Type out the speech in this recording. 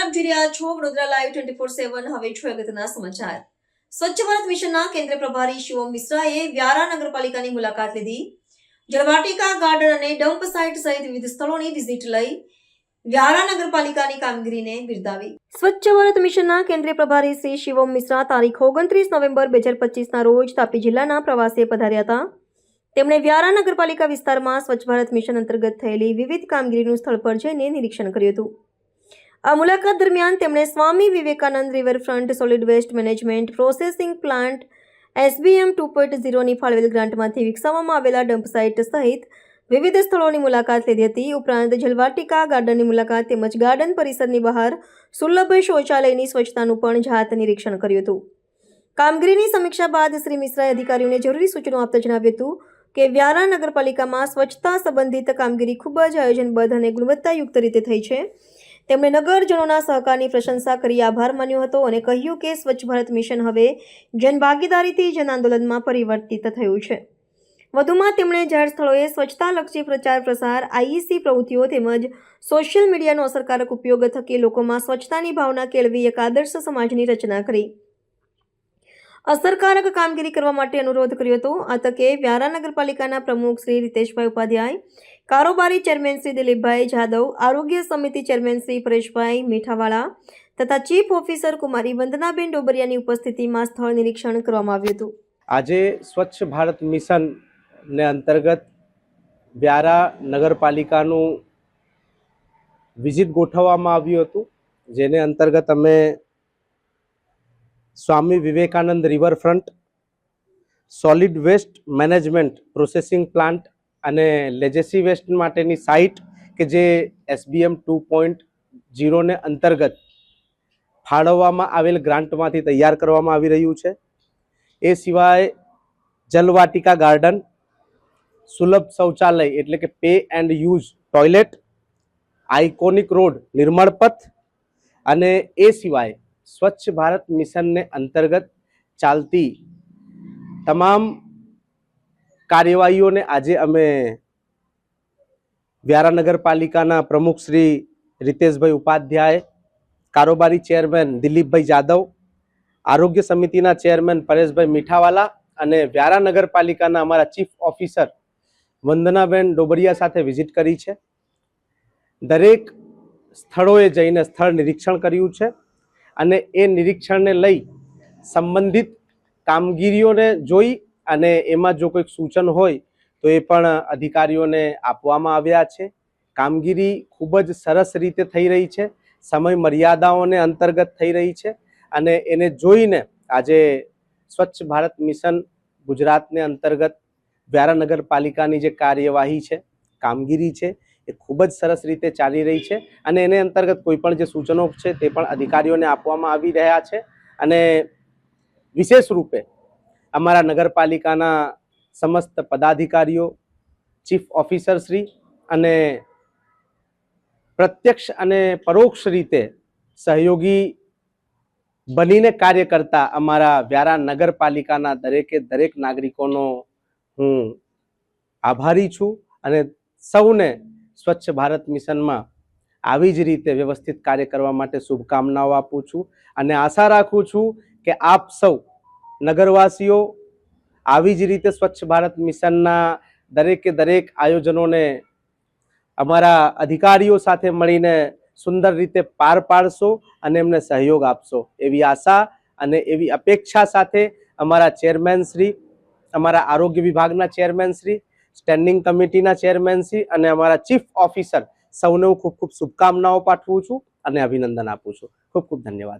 આપ જોઈ રહ્યા છો Vadodara live twenty four seven હવે છો અગત્યના સમાચાર. સ્વચ્છ ભારત મિશનના કેન્દ્ર પ્રભારી શિવમ મિશ્રાએ વ્યારા નગરપાલિકાની મુલાકાત લીધી. જળવાટિકા ગાર્ડન અને ડમ્પ સાઇટ સહિત વિવિધ સ્થળોની વિઝિટ લઈ વ્યારા નગરપાલિકાની કામગીરીને બિરદાવી. સ્વચ્છ ભારત મિશનના કેન્દ્રીય પ્રભારી શ્રી શિવમ મિશ્રા તારીખ ઓગણત્રીસ નવેમ્બર બે હજાર પચીસના રોજ તાપી જિલ્લાના પ્રવાસે પધાર્યા હતા. તેમણે વ્યારા નગરપાલિકા વિસ્તારમાં સ્વચ્છ ભારત મિશન અંતર્ગત થયેલી વિવિધ કામગીરીનું સ્થળ પર જઈને નિરીક્ષણ કર્યું હતું. આ મુલાકાત દરમિયાન તેમણે Swami Vivekananda riverfront solid waste management processing plant SBM two point ઝીરોની ફાળવેલ ગ્રાન્ટમાંથી વિકસાવવામાં આવેલા ડમ્પ સાઇટ સહિત વિવિધ સ્થળોની મુલાકાત લીધી હતી. ઉપરાંત જલવાટિકા ગાર્ડનની મુલાકાત તેમજ ગાર્ડન પરિસરની બહાર સુલભ શૌચાલયની સ્વચ્છતાનું પણ જાત નિરીક્ષણ કર્યું હતું. કામગીરીની સમીક્ષા બાદ શ્રી મિશ્રાએ અધિકારીઓને જરૂરી સૂચનો આપતા જણાવ્યું હતું કે વ્યારા નગરપાલિકામાં સ્વચ્છતા સંબંધિત કામગીરી ખૂબ જ આયોજનબદ્ધ અને ગુણવત્તાયુક્ત રીતે થઈ છે. તેમણે નગરજનોના સહકારની પ્રશંસા કરી, આભાર માન્યો હતો અને કહ્યું કે સ્વચ્છ ભારત મિશન હવે જનભાગીદારીથી જન આંદોલનમાં પરિવર્તિત થયું છે. વધુમાં તેમણે જાહેર સ્થળોએ સ્વચ્છતાલક્ષી પ્રચાર પ્રસાર, આઈઈસી પ્રવૃત્તિઓ તેમજ સોશિયલ મીડિયાનો અસરકારક ઉપયોગ થકી લોકોમાં સ્વચ્છતાની ભાવના કેળવી એક આદર્શ સમાજની રચના કરી. અસરકારક કામગીરી કરવા માટે અનુરોધ કર્યો હતો. આ તકે વ્યારા નગરપાલિકાના પ્રમુખ શ્રી રીતેશભાઈ ઉપાધ્યાય, કારોબારી ચેરમેન શ્રી દિલીપભાઈ જાદવ, આરોગ્ય સમિતિ ચેરમેન શ્રી પરેશભાઈ મીઠાવાળા તથા ચીફ ઓફિસર કુમારી વંદનાબેન ડોબરિયાની ઉપસ્થિતિમાં સ્થળ નિરીક્ષણ કરવામાં આવ્યું હતું. આજે સ્વચ્છ ભારત મિશન ને અંતર્ગત વ્યારા નગરપાલિકાનું વિઝિટ ગોઠવવામાં આવ્યું હતું, જેને અંતર્ગત અમે Swami Vivekananda riverfront solid waste management processing plant અને લેજેસી વેસ્ટ માટેની સાઇટ કે જે એસબીએમ ટુ પોઈન્ટ ઝીરોને અંતર્ગત ફાળવવામાં આવેલ ગ્રાન્ટમાંથી તૈયાર કરવામાં આવી રહ્યું છે. એ સિવાય જલવાટિકા ગાર્ડન, સુલભ શૌચાલય એટલે કે pay and use toilet iconic road Nirmal Path અને એ સિવાય સ્વચ્છ ભારત મિશનને અંતર્ગત ચાલતી તમામ કાર્યવાહીઓને આજે અમે વ્યારા નગરપાલિકાના પ્રમુખ શ્રી રીતેશભાઈ ઉપાધ્યાય, કારોબારી ચેરમેન દિલીપભાઈ જાદવ, આરોગ્ય સમિતિના ચેરમેન પરેશભાઈ મીઠાવાલા અને વ્યારા નગરપાલિકાના અમારા ચીફ ઓફિસર વંદનાબેન ડોબરિયા સાથે વિઝિટ કરી છે. દરેક સ્થળોએ જઈને સ્થળ નિરીક્ષણ કર્યું છે. અને એ નિરીક્ષણને લઈ સંબંધિત કામગીરીઓને જોઈ અને એમાં જો કોઈક સૂચન હોય, તો એ પણ અધિકારીઓને આપવામાં આવ્યા છે. કામગીરી ખૂબ જ સરસ રીતે થઈ રહી છે. સમય મર્યાદાઓને અંતર્ગત થઈ રહી છે અને એને જોઈને આજે સ્વચ્છ ભારત મિશન ગુજરાતને અંતર્ગત વ્યારા નગરપાલિકાની જે કાર્યવાહી છે, કામગીરી છે એ ખૂબ જ સરસ રીતે ચાલી રહી છે અને એને અંતર્ગત કોઈ પણ જે સૂચનો છે તે પણ અધિકારીઓને આપવામાં આવી રહ્યા છે અને વિશેષ રૂપે અમારા નગરપાલિકાના સમસ્ત પદાધિકારીઓ, ચીફ ઓફિસરશ્રી અને પ્રત્યક્ષ અને પરોક્ષ રીતે સહયોગી બનીને કાર્ય કરતા અમારા વ્યારા નગરપાલિકાના દરેકે દરેક નાગરિકોનો હું આભારી છું અને સૌને સ્વચ્છ ભારત મિશનમાં આવી જ રીતે વ્યવસ્થિત કાર્ય કરવા માટે શુભકામનાઓ આપું છું અને આશા રાખું છું કે આપ સૌ નગરવાસીઓ આવી જ રીતે સ્વચ્છ ભારત મિશનના દરેકે દરેક આયોજનોને અમારા અધિકારીઓ સાથે મળીને સુંદર રીતે પાર પાડશો અને એમને સહયોગ આપશો. એવી આશા અને એવી અપેક્ષા સાથે અમારા ચેરમેન શ્રી, અમારા આરોગ્ય વિભાગના ચેરમેન શ્રી સ્ટેન્ડિંગ કમિટીના ચેરમેન શ્રી અને અમારા ચીફ ઓફિસર સૌને હું ખૂબ ખૂબ શુભકામનાઓ પાઠવું છું અને અભિનંદન આપું છું. ખૂબ ખૂબ ધન્યવાદ.